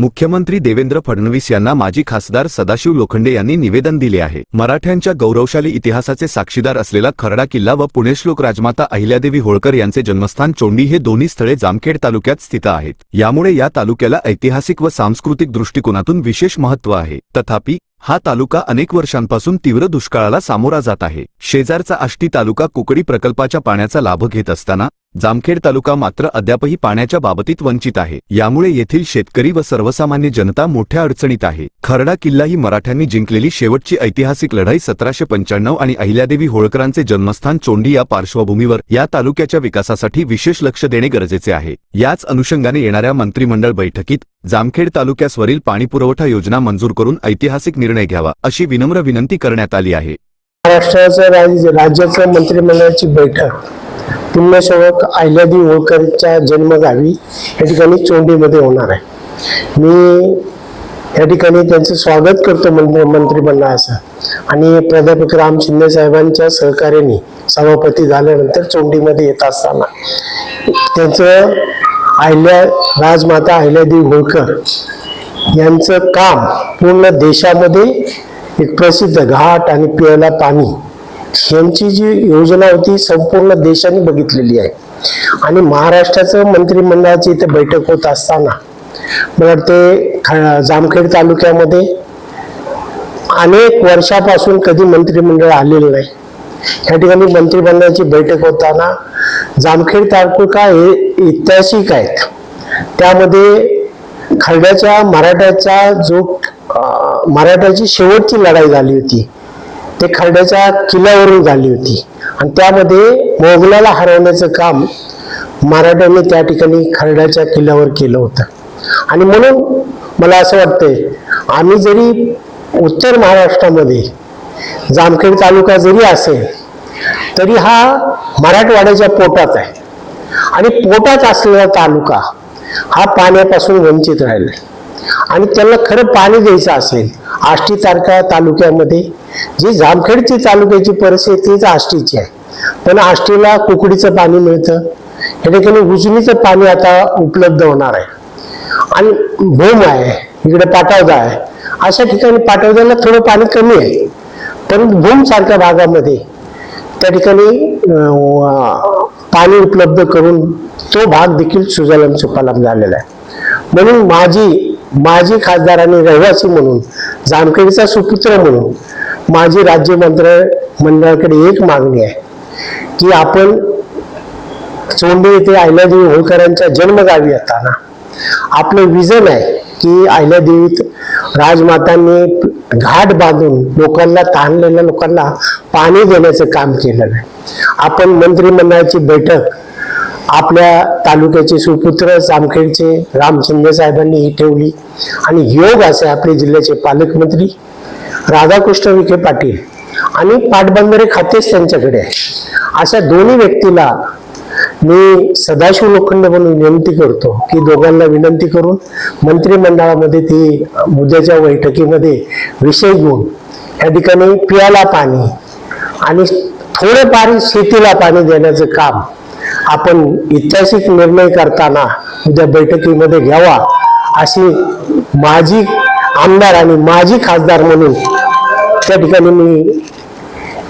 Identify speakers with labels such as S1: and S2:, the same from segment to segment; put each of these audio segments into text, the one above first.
S1: मुख्यमंत्री देवेंद्र फडणवीस यांना माजी खासदार सदाशिव लोखंडे यांनी निवेदन दिले आहे. मराठ्यांच्या गौरवशाली इतिहासाचे साक्षीदार असलेला खरडा किल्ला व पुणेश्लोक राजमाता अहिल्यादेवी होळकर यांचे जन्मस्थान चोंडी हे दोन्ही स्थळे जामखेड तालुक्यात स्थित आहेत. यामुळे या तालुक्याला ऐतिहासिक व सांस्कृतिक दृष्टिकोनातून विशेष महत्त्व आहे. तथापि हा तालुका अनेक वर्षांपासून तीव्र दुष्काळाला सामोरा जात आहे. शेजारचा आष्टी तालुका कुकडी प्रकल्पाच्या पाण्याचा लाभ घेत असताना जामखेड तालुका मात्र अद्यापही पाण्याच्या बाबतीत वंचित आहे. यामुळे येथील शेतकरी व सर्वसामान्य जनता मोठ्या अडचणीत आहे. खरडा किल्ला ही मराठ्यांनी जिंकलेली शेवटची ऐतिहासिक लढाई सतराशे पंच्याण्णव आणि अहिल्यादेवी होळकरांचे जन्मस्थान चोंडी या पार्श्वभूमीवर या तालुक्याच्या विकासासाठी विशेष लक्ष देणे गरजेचे आहे. याच अनुषंगाने येणाऱ्या मंत्रिमंडळ बैठकीत जामखेड तालुक्यासवरील पाणीपुरवठा योजना मंजूर करून ऐतिहासिक निर्णय घ्यावा अशी विनम्र विनंती करण्यात आली आहे.
S2: महाराष्ट्राचं राज्याचं मंत्रिमंडळाची बैठक. पुण्यसेवक अहिल्यादेवी होळकरच्या जन्मगावी या ठिकाणी चोंडीमध्ये होणार आहे. मी या ठिकाणी त्यांचं स्वागत करतो मंत्री मंत्रिमंडळाचं. आणि प्राध्यापक राम शिंदे साहेबांच्या सहकार्याने सभापती झाल्यानंतर चोंडीमध्ये येत असताना त्यांचं अहिल्या राजमाता अहिल्यादेवी होळकर यांचं काम पूर्ण देशामध्ये एक प्रसिद्ध घाट आणि प्यायला पाणी यांची जी योजना होती संपूर्ण देशाने बघितलेली आहे. आणि महाराष्ट्राचं मंत्रिमंडळाची इथे बैठक होत असताना मला वाटते ख- जामखेड तालुक्यामध्ये अनेक वर्षापासून कधी मंत्रिमंडळ आलेलं नाही. या ठिकाणी मंत्रिमंडळाची बैठक होताना जामखेड तालुका हे ऐतिहासिक आहेत. त्यामध्ये खरड्याच्या मराठ्याचा जो मराठ्याची शेवटची लढाई झाली होती. ते खरड्याच्या किल्ल्यावरून झाली होती. आणि त्यामध्ये मोगलाला हरवण्याचं काम मराठ्यांनी त्या ठिकाणी खरड्याच्या किल्ल्यावर केलं होतं. आणि म्हणून मला असं वाटतंय आम्ही जरी उत्तर महाराष्ट्रामध्ये जामखेड तालुका जरी असेल तरी हा मराठवाड्याच्या पोटात आहे. आणि पोटात असलेला तालुका हा पाण्यापासून वंचित राहिला आणि त्यांना खरं पाणी द्यायचं असेल आष्टी तारखा तालुक्यामध्ये जी जामखेडची तालुक्याची परिस्थिती तीच आष्टीची आहे. पण आष्टीला कुकडीचं पाणी मिळतं. या ठिकाणी उजनीचं पाणी आता उपलब्ध होणार आहे. आणि भूम आहे इकडे पाटावदा आहे. अशा ठिकाणी पाटवद्याला थोडं पाणी कमी आहे. पण भूम सारख्या भागामध्ये त्या ठिकाणी पाणी उपलब्ध करून तो भाग देखील सुजलाम सुफलाम झालेला आहे. म्हणून माझी माजी खासदार आणि रहिवासी म्हणून जामखेडीचा सुपुत्र म्हणून माझी राज्य मंत्रिमंडळाकडे एक मागणी आहे की आपण चोंडे येथे अहिल्यादेवी होळकरांच्या जन्मगावी असताना आपलं विजन आहे की अहिल्यादेवीत राजमातांनी घाट बांधून लोकांना ताणलेल्या लोकांना पाणी देण्याचं काम केलेलं आहे. आपण मंत्रिमंडळाची बैठक आपल्या तालुक्याचे सुपुत्र जामखेडचे राम शिंदे साहेबांनी ही ठेवली आणि योग असे आपले जिल्ह्याचे पालकमंत्री राधाकृष्ण विखे पाटील आणि पाटबंधारे खातेच त्यांच्याकडे आहे. अशा दोन्ही व्यक्तीला मी सदाशिव लोखंड म्हणून विनंती करतो की दोघांना विनंती करून मंत्रिमंडळामध्ये ती उद्याच्या बैठकीमध्ये विषय घेऊन या ठिकाणी पियाला पाणी आणि थोडेफार शेतीला पाणी देण्याचं काम आपण ऐतिहासिक निर्णय करताना उद्या बैठकीमध्ये घ्यावा अशी माझी आमदार आणि माजी खासदार म्हणून त्या ठिकाणी मी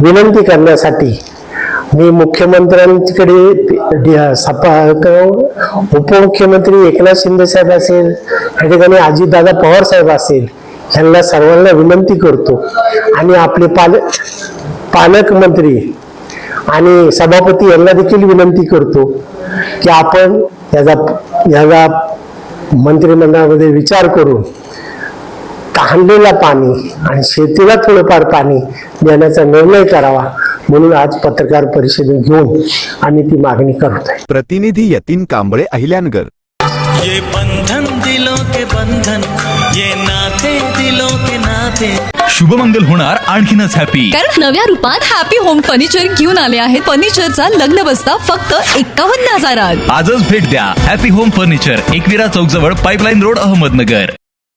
S2: विनंती करण्यासाठी मी मुख्यमंत्र्यांकडे डि- सपा उपमुख्यमंत्री एकनाथ शिंदे साहेब असेल या ठिकाणी अजितदादा पवार साहेब असेल यांना सर्वांना विनंती करतो. आणि आपले पाल पालकमंत्री आणि सभापती यांना देखील विनंती करतो की आपण याचा याचा मंत्रिमंडळामध्ये विचार करून तहानलेला पाणी आणि शेतीला थोडंफार पाणी देण्याचा निर्णय करावा म्हणून आज पत्रकार परिषद घेऊन आम्ही ती मागणी करत आहे.
S1: प्रतिनिधी यतीन कांबळे अहिल्यानगर.
S3: ये बंधन दिलों के बंधन ये नाते दिलों के नाते.
S4: शुभमंगल होणार आणखीनच हॅपी
S5: कारण नव्या रूपात हॅपी होम फर्निचर घेऊन आले आहेत. फर्निचरचा लग्न बसता फक्त एकावन्न हजारात.
S4: आजच भेट द्या. हॅपी होम फर्निचर एकविरा चौक जवळ पाईपलाईन रोड अहमदनगर.